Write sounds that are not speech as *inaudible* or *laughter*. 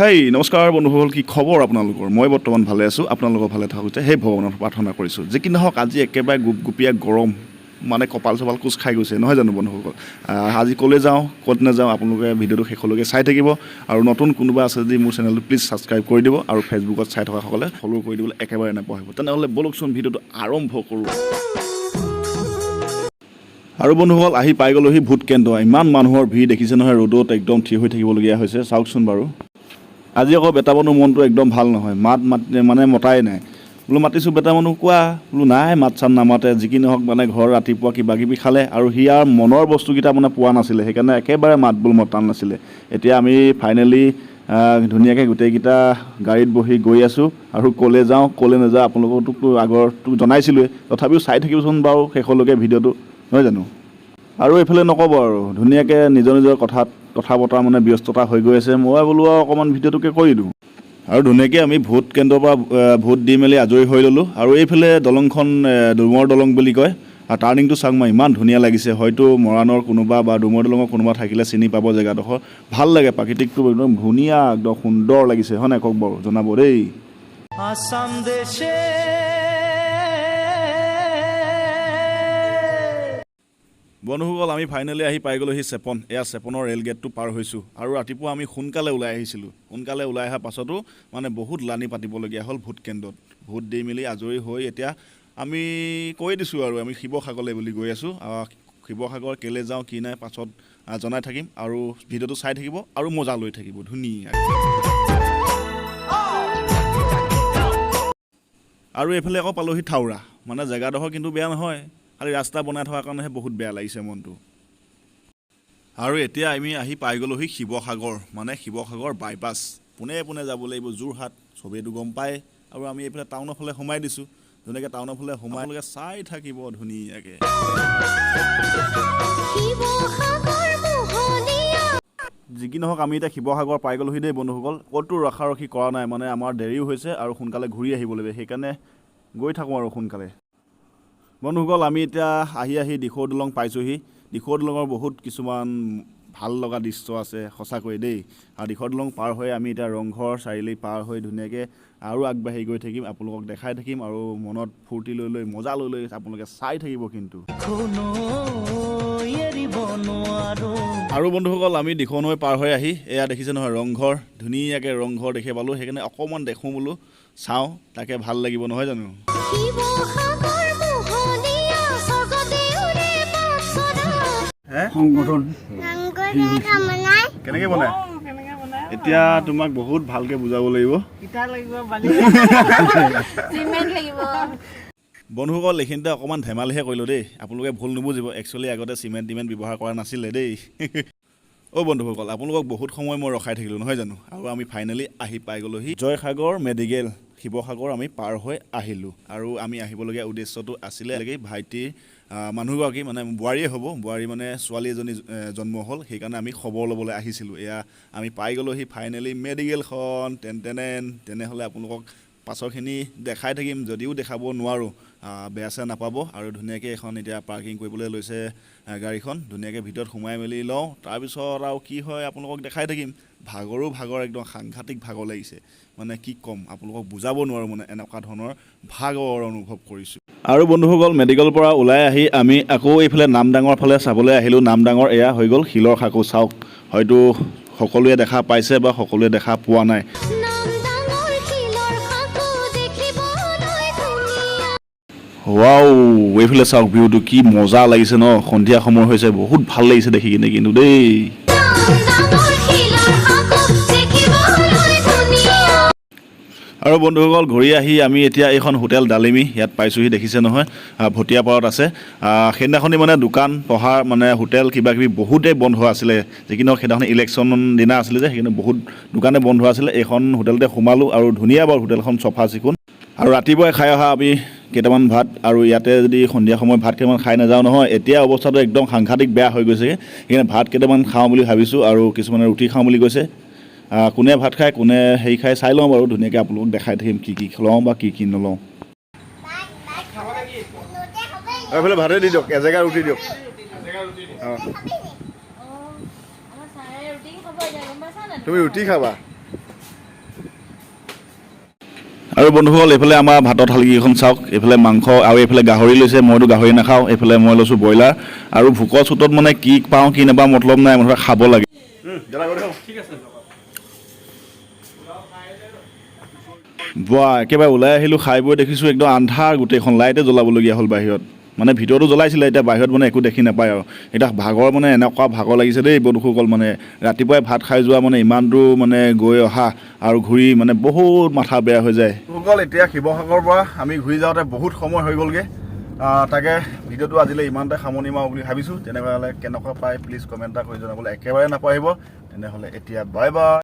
হেই নমস্কাৰ বন্ধুসকল কি খবৰ আপোনালোকৰ? মই বৰ্তমান ভালে আছোঁ আপোনালোকৰ ভালে থাকোঁতে সেই ভগৱানৰ প্ৰাৰ্থনা কৰিছোঁ। যি কি নহওক আজি একেবাৰে গুপ গুপীয়া গৰম মানে কপাল চপাল কোচ খাই গৈছে নহয় জানো বন্ধুসকল? আজি ক'লৈ যাওঁ ক'ত নাযাওঁ আপোনালোকে ভিডিঅ'টো শেষলৈকে চাই থাকিব। আৰু নতুন কোনোবা আছে যদি মোৰ চেনেলটো প্লিজ ছাবস্ক্ৰাইব কৰি দিব আৰু ফেচবুকত চাই থকাসকলে ফ'ল' কৰি দিবলৈ একেবাৰে নাপাহৰিব। তেনেহ'লে ব'লকচোন ভিডিঅ'টো আৰম্ভ কৰোঁ। আৰু বন্ধুসকল আহি পাই গ'লোহি ভোট কেন্দ্ৰ। ইমান মানুহৰ ভিৰ দেখিছে নহয় ৰ'দত একদম থিয় হৈ থাকিবলগীয়া হৈছে। চাওকচোন বাৰু। আজি আকৌ বেটা মানুহ মনটো একদম ভাল নহয় মাত মাত মানে মতাই নাই। বোলো মাতিছোঁ বেটা মানুহ কোৱা? বোলো নাই মাত চাত নামাতে যি কি নহওক মানে ঘৰ ৰাতিপুৱা কিবা কিবি খালে আৰু সি আৰু মনৰ বস্তুকেইটা মানে পোৱা নাছিলে সেইকাৰণে একেবাৰে মাত বোল মতা নাছিলে। এতিয়া আমি ফাইনেলি ধুনীয়াকৈ গোটেইকেইটা গাড়ীত বহি গৈ আছোঁ আৰু ক'লৈ যাওঁ ক'লৈ নাযাওঁ আপোনালোককতো আগৰতো জনাইছিলোঁৱে তথাপিও চাই থাকিবচোন বাৰু শেষলৈকে ভিডিঅ'টো নহয় জানো? আৰু এইফালে নক'ব আৰু। ধুনীয়াকৈ নিজৰ নিজৰ কথাত কথা বতৰা মানে ব্যস্ততা হৈ গৈ আছে। মই বোলো আৰু অকণমান ভিডিঅ'টোকে কৰি দিওঁ। আৰু ধুনীয়াকৈ আমি ভোট কেন্দ্ৰৰ পৰা ভোট দি মেলি আজৰি হৈ ল'লোঁ। আৰু এইফালে দলংখন ডুমৰ দলং বুলি কয়। আৰু টাৰ্ণিংটো চাওক মই ইমান ধুনীয়া লাগিছে। হয়তো মৰাণৰ কোনোবা বা ডুমৰ দলঙৰ কোনোবা থাকিলে চিনি পাব জেগাডোখৰ। ভাল লাগে প্ৰাকৃতিকটো একদম ধুনীয়া একদম সুন্দৰ লাগিছে। হয় নাই কওক বাৰু? জনাব দেই। দেশে বন্ধুসকল আমি ফাইনেলি আহি পাই গ'লোহি চেপন। এয়া চেপনৰ ৰে'ল গেটটো পাৰ হৈছোঁ। আৰু ৰাতিপুৱা আমি সোনকালে ওলাই আহিছিলোঁ। সোনকালে ওলাই অহাৰ পাছতো মানে বহুত লানি পাতিবলগীয়া হ'ল ভোট কেন্দ্ৰত। ভোট দি মেলি আজৰি হৈ এতিয়া আমি কৈ দিছোঁ আৰু আমি শিৱসাগৰলৈ বুলি গৈ আছোঁ। শিৱসাগৰ কেলৈ যাওঁ কি নাই পাছত জনাই থাকিম। আৰু ভিডিঅ'টো চাই থাকিব আৰু মজা লৈ থাকিব। ধুনীয়া। আৰু এইফালে আকৌ পালোহি থাউৰা মানে জেগাডোখৰ কিন্তু বেয়া নহয়। খালি ৰাস্তা বনাই থকাৰ কাৰণেহে বহুত বেয়া লাগিছে মনটো। আৰু এতিয়া আমি আহি পাই গ'লোহি শিৱসাগৰ মানে শিৱসাগৰ বাইপাছ পোনে পোনে যাব লাগিব যোৰহাট চবেইটো গম পায়। আৰু আমি এইফালে টাউনৰ ফালে সোমাই দিছোঁ। ধুনীয়াকৈ টাউনৰ ফালে সোমাই চাই থাকিব ধুনীয়াকৈ। যি কি নহওক আমি এতিয়া শিৱসাগৰ পাই গ'লোহি দেই বন্ধুসকল। ক'তো ৰখাৰখি কৰা নাই মানে আমাৰ দেৰিও হৈছে আৰু সোনকালে ঘূৰি আহিব লাগিব। সেইকাৰণে গৈ থাকোঁ আৰু সোনকালে। বন্ধুসকল আমি এতিয়া আহি আহি দিখৌ দলং পাইছোঁহি। দিখৌ দলঙৰ বহুত কিছুমান ভাল লগা দৃশ্য আছে সঁচাকৈ দেই। আৰু দিখৌ দলং পাৰ হৈ আমি এতিয়া ৰংঘৰ চাৰিআলি পাৰ হৈ ধুনীয়াকৈ আৰু আগবাঢ়ি গৈ থাকিম আপোনালোকক দেখাই থাকিম আৰু মনত ফূৰ্তি লৈ লৈ মজা লৈ লৈ আপোনালোকে চাই থাকিব কিন্তু। আৰু বন্ধুসকল আমি দিখনৈ পাৰ হৈ আহি এয়া দেখিছে নহয় ৰংঘৰ ধুনীয়াকৈ ৰংঘৰ দেখি পালোঁ। সেইকাৰণে অকণমান দেখোঁ বোলো চাওঁ তাকে ভাল লাগিব নহয় জানো? সংগঠন। কেনেকৈ বনায় এতিয়া তোমাক বহুত ভালকৈ বুজাব লাগিব। ইটা লাগিব বালি চিমেণ্ট লাগিব। বন্ধুসকল এইখিনিতে অকণমান ধেমালিহে কৰিলোঁ দেই। আপোনালোকে ভুল নুবুজিব। একচুৱেলি আগতে চিমেণ্ট টিমেণ্ট ব্যৱহাৰ কৰা নাছিলে দেই। *laughs* অ' বন্ধুসকল আপোনালোকক বহুত সময় মই ৰখাই থাকিলোঁ নহয় জানো? আৰু আমি ফাইনেলি আহি পাই গ'লোহি জয়সাগৰ মেডিকেল শিৱসাগৰ আমি পাৰ হৈ আহিলোঁ। আৰু আমি আহিবলগীয়া উদ্দেশ্যটো আছিলে ভাইটিৰ মানুহগৰাকী মানে বোৱাৰীয়ে হ'ব বোৱাৰী মানে ছোৱালী এজনী জন্ম হ'ল সেইকাৰণে আমি খবৰ ল'বলৈ আহিছিলোঁ। এয়া আমি পাই গ'লোহি ফাইনেলি মেডিকেলখন তেন তেনেন তেনেহ'লে আপোনালোকক পাছৰখিনি দেখাই থাকিম যদিও দেখাব নোৱাৰোঁ বেয়া চেয়া নাপাব। আৰু ধুনীয়াকৈ এখন এতিয়া পাৰ্কিং কৰিবলৈ লৈছে গাড়ীখন। ধুনীয়াকৈ ভিতৰত সোমাই মেলি লওঁ। তাৰপিছত আৰু কি হয় আপোনালোকক দেখাই থাকিম। ভাগৰো ভাগৰ একদম সাংঘাতিক ভাগৰ লাগিছে। মানে কি ক'ম আপোনালোকক বুজাব নোৱাৰোঁ মানে এনেকুৱা ধৰণৰ ভাগৰ অনুভৱ কৰিছোঁ। আৰু বন্ধুসকল মেডিকেলৰ পৰা ওলাই আহি আমি আকৌ এইফালে নামডাঙৰ ফালে চাবলৈ আহিলোঁ। নামডাঙৰ এয়া হৈ গ'ল শিলৰ সাঁকো চাওক। হয়তো সকলোৱে দেখা পাইছে বা সকলোৱে দেখা পোৱা নাই। ৱাও এইফালে চাওক ভিউটো কি মজা লাগিছে ন। সন্ধিয়া সময় হৈছে বহুত ভাল লাগিছে দেখি কিনে কিন্তু দেই। আৰু বন্ধুসকল ঘূৰি আহি আমি এতিয়া এইখন হোটেল ডালিমি ইয়াত পাইছোঁহি দেখিছে নহয় ভটিয়াপাৰত আছে। সেইদিনাখনি মানে দোকান পহাৰ মানে হোটেল কিবা কিবি বহুতেই বন্ধ আছিলে। যিকি নহওক সেইদিনাখন ইলেকশ্যন দিনা আছিলে যে সেইকাৰণে বহুত দোকানে বন্ধ আছিলে। এইখন হোটেলতে সোমালোঁ আৰু ধুনীয়া বাৰু হোটেলখন চফা চিকুণ আৰু ৰাতিপুৱাই খাই অহা আমি কেইটামান ভাত আৰু ইয়াতে যদি সন্ধিয়া সময়ত ভাত কেইটামান খাই নাযাওঁ নহয় এতিয়া অৱস্থাটো একদম সাংঘাতিক বেয়া হৈ গৈছে। সেইকাৰণে ভাত কেইটামান খাওঁ বুলি ভাবিছোঁ আৰু কিছুমানে ৰুটি খাওঁ বুলি কৈছে। কোনে ভাত খায় কোনে হেৰি খাই চাই লওঁ বাৰু ধুনীয়াকৈ আপোনালোকক দেখাই থাকিম কি কি লওঁ বা কি কি নলওঁ। এইফালে ভাতে দি দিয়ক এজেগা ৰুটি দিয়ক। তুমি ৰুটি খাবা? আৰু বন্ধুসকল এইফালে আমাৰ ভাতৰ থালিকেইখন চাওক। এইফালে মাংস আৰু এইফালে গাহৰি লৈছে মইতো গাহৰি নাখাওঁ। এইফালে মই লৈছোঁ ব্ৰইলাৰ। আৰু ভোকৰ চোতত মানে কি পাওঁ কি নাপাওঁ মতলব নাই মুঠতে খাব লাগে। বাহ একেবাৰে ওলাই আহিলোঁ খাই বৈ দেখিছোঁ একদম আন্ধাৰ গোটেইখন লাইটে জ্বলাবলগীয়া হ'ল বাহিৰত। মানে ভিতৰতো জ্বলাইছিলে এতিয়া বাহিৰত মানে একো দেখি নাপায় আৰু। এতিয়া ভাগৰ মানে এনেকুৱা ভাগৰ লাগিছে দেই বন্ধুসকল মানে ৰাতিপুৱাই ভাত খাই যোৱা মানে ইমান দূৰ মানে গৈ অহা আৰু ঘূৰি মানে বহুত মাথা বেয়া হৈ যায়। বন্ধুসকল এতিয়া শিৱসাগৰৰ পৰা আমি ঘূৰি যাওঁতে বহুত সময় হৈ গ'লগৈ। তাকে ভিডিঅ'টো আজিলৈ ইমানতে সামৰণি মাৰোঁ বুলি ভাবিছোঁ। তেনেকুৱা হ'লে কেনেকুৱা পায় প্লিজ কমেণ্ট এটা কৰি জনাবলৈ একেবাৰে নাপাহৰিব। তেনেহ'লে এতিয়া বাই বাই